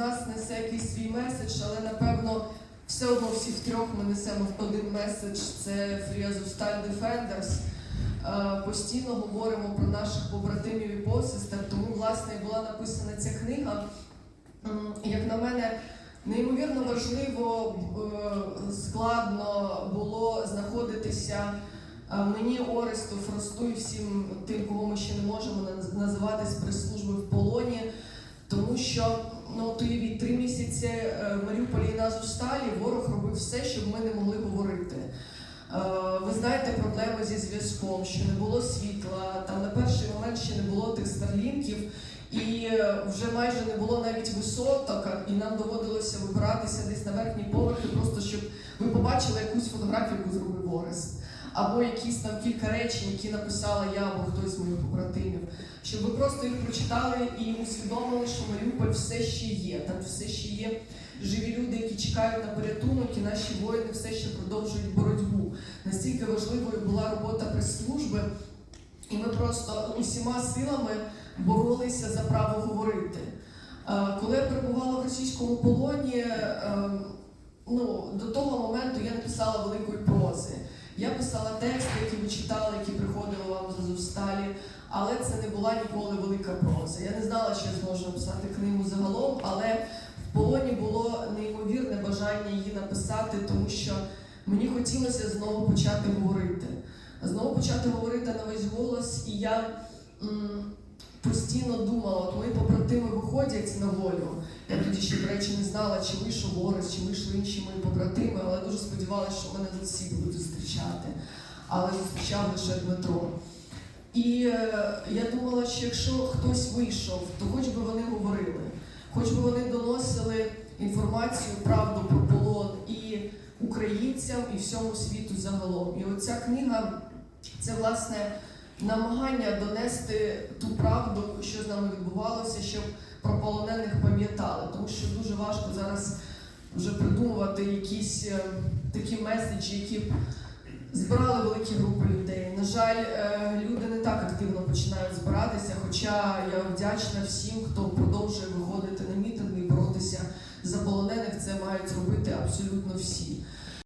нас несе якийсь свій меседж, але напевно все одно всі втрьох ми несемо один меседж. Це Free Azovstal Defenders. Постійно говоримо про наших побратимів і посестер, тому власне і була написана ця книга. Як на мене, неймовірно важливо, е, складно було знаходитися мені, Оресту, Фросту і всім тим, кого ми ще не можемо наз- називати з прес-служби в полоні. Тому що ну от уявіть, три місяці е, в Маріуполі і на Азовсталі ворог робив все, щоб ми не могли говорити. Е, Ви знаєте проблеми зі зв'язком, що не було світла. Там на перший момент ще не було тих старлінків, і е, вже майже не було навіть висоток, і нам доводилося вибиратися десь на верхні поверхи, просто щоб ви побачили якусь фотографію, яку зробив Орест. Або якісь там кілька речень, які написала я або хтось з моїх побратимів, щоб ви просто їх прочитали і усвідомили, що Маріуполь все ще є. Там все ще є живі люди, які чекають на порятунок, і наші воїни все ще продовжують боротьбу. Настільки важливою була робота прес-служби, і ми просто усіма силами боролися за право говорити. Е, Коли я перебувала в російському полоні, е, ну, до того моменту я не писала великої прози. Я писала тексти, які ви читали, які приходили вам з Азовсталі, але це не була ніколи велика проза. Я не знала, що я зможу написати книгу загалом, але в полоні було неймовірне бажання її написати, тому що мені хотілося знову почати говорити. Знову почати говорити на весь голос, і я м, постійно думала, виходять на волю. Я тоді ще, до речі, не знала, чи вийшов Борис, чи вийшли інші мої побратими, але дуже сподівалася, що мене тут всі будуть зустрічати. Але зустрічав лише Дмитро. І е, я думала, що якщо хтось вийшов, то хоч би вони говорили, хоч би вони доносили інформацію, правду про полон і українцям, і всьому світу загалом. І оця книга це власне намагання донести ту правду, що з нами відбувалося, щоб про полонених пам'ятали, тому що дуже важко зараз вже придумувати якісь е, такі меседжі, які б збирали великі групи людей. На жаль, е, люди не так активно починають збиратися, хоча я вдячна всім, хто продовжує виходити на мітинги і боротися за полонених. Це мають робити абсолютно всі.